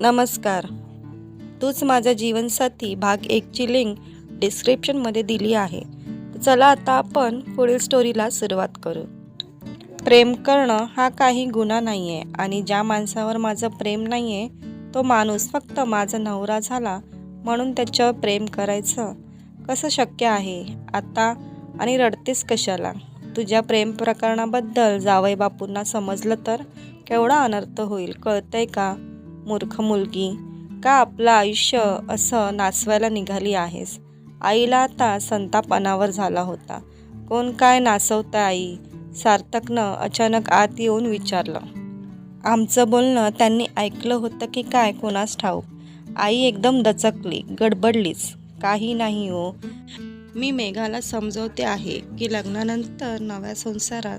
नमस्कार. तूच माझा जीवनसाथी भाग एकची लिंक डिस्क्रिप्शनमध्ये दिली आहे. चला आता आपण पुढील स्टोरीला सुरुवात करू. प्रेम करणं हा काही गुन्हा नाही आहे आणि ज्या माणसावर माझं प्रेम नाही आहे तो माणूस फक्त माझा नवरा झाला म्हणून त्याच्यावर प्रेम करायचं कसं शक्य आहे? आता आणि रडतेस कशाला? तुझ्या प्रेम प्रकरणाबद्दल जावई बापूंना समजलं तर केवढा अनर्थ होईल कळतंय का? मूर्ख मुलगी का आपलं आयुष्य असं नाचवायला निघाली आहेस? आईला आता संताप अनावर झाला होता. कोण काय नाचवतं आई? सार्थकनं अचानक आत येऊन विचारलं. आमचं बोलणं त्यांनी ऐकलं होतं की काय कोणास ठाऊक? आई एकदम दचकली गडबडलीच. काही नाही हो. मी मेघाला समजवते आहे की लग्नानंतर नव्या संसारात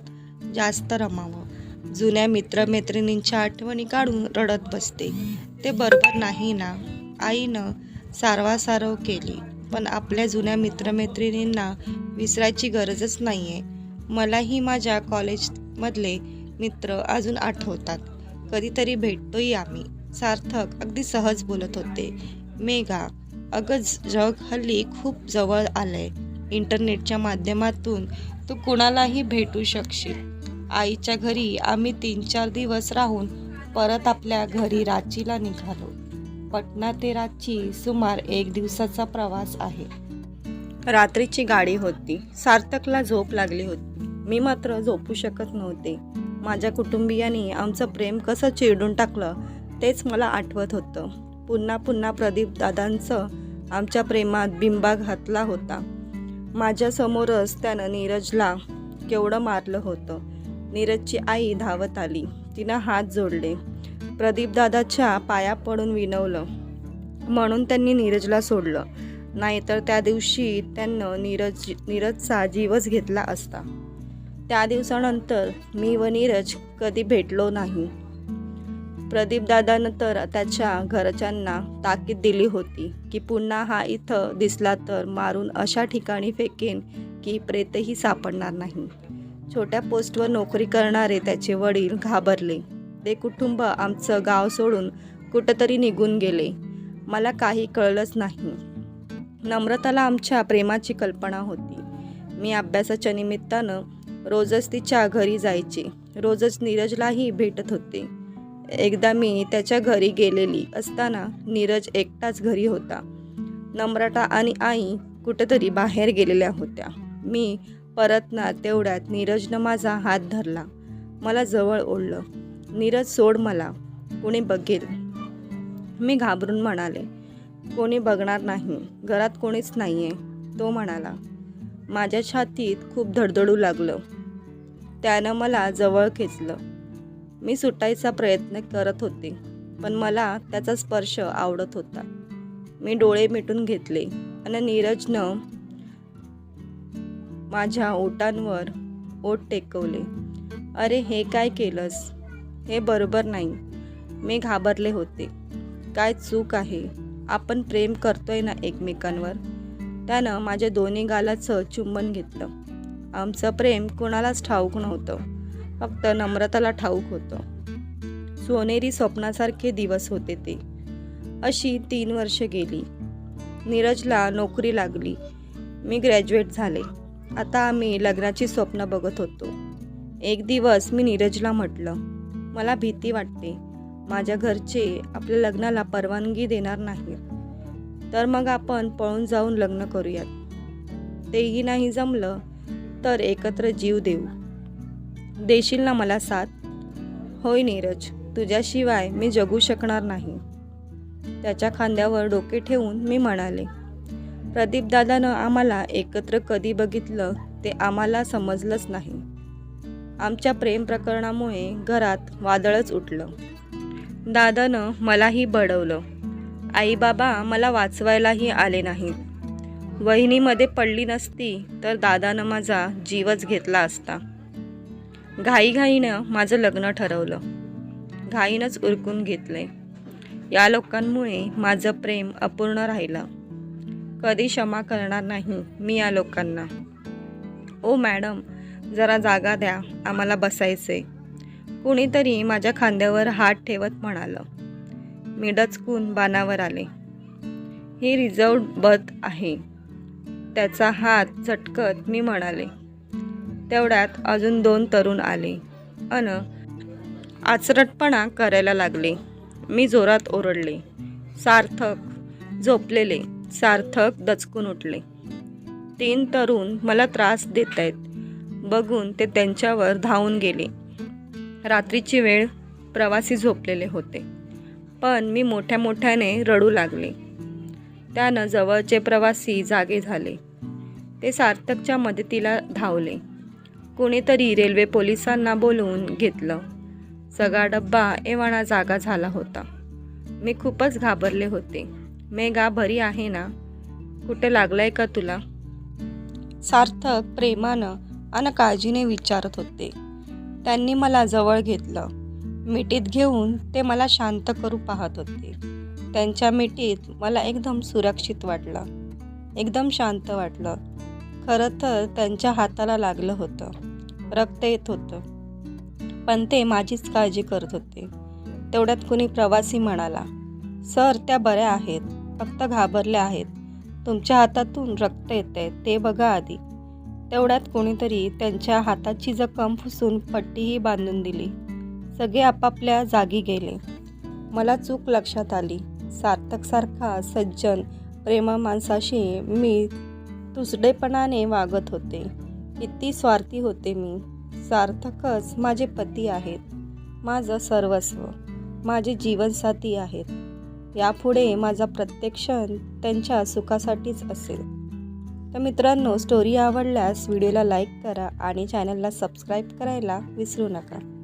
जास्त रमावं. जुन्या मित्रमैत्रिणींच्या आठवणी काढून रडत बसते. ते बरोबर नाही ना? आईनं सारवासारव केली पण आपल्या जुन्या मित्रमैत्रिणींना विसरायची गरजच नाही आहे मलाही माझ्या कॉलेजमधले मित्र अजून आठवतात. कधीतरी भेटतोही आम्ही. सार्थक अगदी सहज बोलत होते. मेघा अगं जग हल्ली खूप जवळ आलंय. इंटरनेटच्या माध्यमातून तू कुणालाही भेटू शकशील. आईच्या घरी आम्ही तीन चार दिवस राहून परत आपल्या घरी रांचीला निघालो. पटना ते रांची सुमार एक दिवसाचा प्रवास आहे. रात्रीची गाडी होती. सार्थकला झोप लागली होती. मी मात्र झोपू शकत नव्हते. माझ्या कुटुंबियांनी आमचं प्रेम कसं चिरडून टाकलं तेच मला आठवत होतं. पुन्हा पुन्हा प्रदीप दादांचं आमच्या प्रेमात बिंबा घातला होता. माझ्यासमोरच त्यानं नीरजला केवढं मारलं होतं. नीरजची आई धावत आली. तिनं हात जोडले. प्रदीप दादाच्या पाया पडून विनवलं. म्हणून त्यांनी नीरजला सोडलं. नाहीतर त्या दिवशी त्यांनं नीरज नीरजचा जीवच घेतला असता. त्या दिवसानंतर मी व नीरज कधी भेटलो नाही. प्रदीप दादानं तर त्याच्या घरच्यांना ताकीद दिली होती की पुन्हा हा इथं दिसला तर मारून अशा ठिकाणी फेकेन की प्रेतही सापडणार नाही. छोट्या पोस्टवर नोकरी करणारे त्याचे वडील घाबरले. ते कुटुंब आमचं गाव सोडून कुठंतरी निघून गेले. मला काही कळलंच नाही. नम्रताला आमच्या प्रेमाची कल्पना होती. मी अभ्यासाच्या निमित्तानं रोजच तिच्या घरी जायचे. रोजच नीरजलाही भेटत होते. एकदा मी त्याच्या घरी गेलेली असताना नीरज एकटाच घरी होता. नम्रता आणि आई कुठंतरी बाहेर गेलेल्या होत्या. मी परत ना तेवढ्यात नीरजनं माझा हात धरला. मला जवळ ओढलं. नीरज सोड मला. कोणी बघेल? मी घाबरून म्हणाले. कोणी बघणार नाही. घरात कोणीच नाही आहे तो म्हणाला. माझ्या छातीत खूप धडधडू लागलं. त्यानं मला जवळ खेचलं. मी सुटायचा प्रयत्न करत होते पण मला त्याचा स्पर्श आवडत होता. मी डोळे मिटून घेतले आणि नीरजनं माझ्या ओटांवर ओट टेकवले. अरे हे काय केलंस? हे बरोबर नाही. मी घाबरले होते. काय चूक आहे? आपण प्रेम करतोय ना एकमेकांवर? त्यानं माझ्या दोन्ही गालाचं चुंबन घेतलं. आमचं प्रेम कुणालाच ठाऊक नव्हतं. फक्त नम्रताला ठाऊक होतं. सोनेरी स्वप्नासारखे दिवस होते ते. अशी तीन वर्ष गेली. नीरजला नोकरी लागली. मी ग्रॅज्युएट झाले. आता आम्ही लग्नाची स्वप्न बघत होतो. एक दिवस मी नीरजला म्हटलं मला भीती वाटते. माझ्या घरचे आपल्या लग्नाला परवानगी देणार नाहीत. तर मग आपण पळून जाऊन लग्न करूयात. तेही नाही जमलं तर एकत्र जीव देऊ. देशील ना मला साथ? होय नीरज तुझ्याशिवाय मी जगू शकणार नाही. त्याच्या खांद्यावर डोके ठेवून मी म्हणाले प्रदीपदादानं आम्हाला एकत्र कधी बघितलं ते आम्हाला समजलंच नाही. आमच्या प्रेम प्रकरणामुळे घरात वादळच उठलं. दादानं मलाही बडवलं. आई बाबा मला वाचवायलाही आले नाहीत. वहिनीमध्ये पडली नसती तर दादानं माझा जीवच घेतला असता. घाईघाईनं माझं लग्न ठरवलं. घाईनंच उरकून घेतले. या लोकांमुळे माझं प्रेम अपूर्ण राहिलं. कधी क्षमा करणार नाही मी या लोकांना. ओ मॅडम जरा जागा द्या आम्हाला बसायचे कुणीतरी माझ्या खांद्यावर हात ठेवत म्हणालं. मी डचकून बाणावर आले. ही रिझर्व बर्थ आहे. त्याचा हात झटकत मी म्हणाले. तेवढ्यात अजून दोन तरुण आले. अन आचरटपणा करायला लागले. मी जोरात ओरडले. सार्थक झोपलेले. सार्थक दचकून उठले. तीन तरुण मला त्रास देत आहेत बघून ते त्यांच्यावर धावून गेले. रात्रीची वेळ प्रवासी झोपलेले होते. पण मी मोठ्या मोठ्याने रडू लागले. त्यानं जवळचे प्रवासी जागे झाले. ते सार्थकच्या मदतीला धावले. कोणीतरी रेल्वे पोलिसांना बोलवून घेतलं. सगळा डब्बा एवाणा जागा झाला होता. मी खूपच घाबरले होते. मेघा बरी आहे ना? कुठे लागलाय का तुला? सार्थक प्रेमानं आणि काळजीने विचारत होते. त्यांनी मला जवळ घेतलं. मिठीत घेऊन ते मला शांत करू पाहत होते. त्यांच्या मिठीत मला एकदम सुरक्षित वाटलं. एकदम शांत वाटलं. खरं तर त्यांच्या हाताला लागलं होतं. रक्त येत होतं. पण ते माझीच काळजी करत होते. तेवढ्यात कुणी प्रवासी म्हणाला सर त्या बऱ्या आहेत. फक्त घाबरल्या आहेत. तुमच्या हातातून रक्त येते ते बघा आधी. तेवढ्यात कोणीतरी त्यांच्या हाताची जखम फुसून पट्टीही बांधून दिली. सगळे आपापल्या जागी गेले. मला चूक लक्षात आली. सार्थकसारखा सज्जन प्रेमा माणसाशी मी तुसडेपणाने वागत होते. किती स्वार्थी होते मी. सार्थकच माझे पती आहेत. माझं सर्वस्व माझे जीवनसाथी आहेत. यापुढे माझा प्रत्येक क्षण त्यांच्या सुखासाठीच असेल. तर मित्रांनो स्टोरी आवडल्यास व्हिडिओला लाईक करा आणि चॅनलला सबस्क्राईब करायला विसरू नका.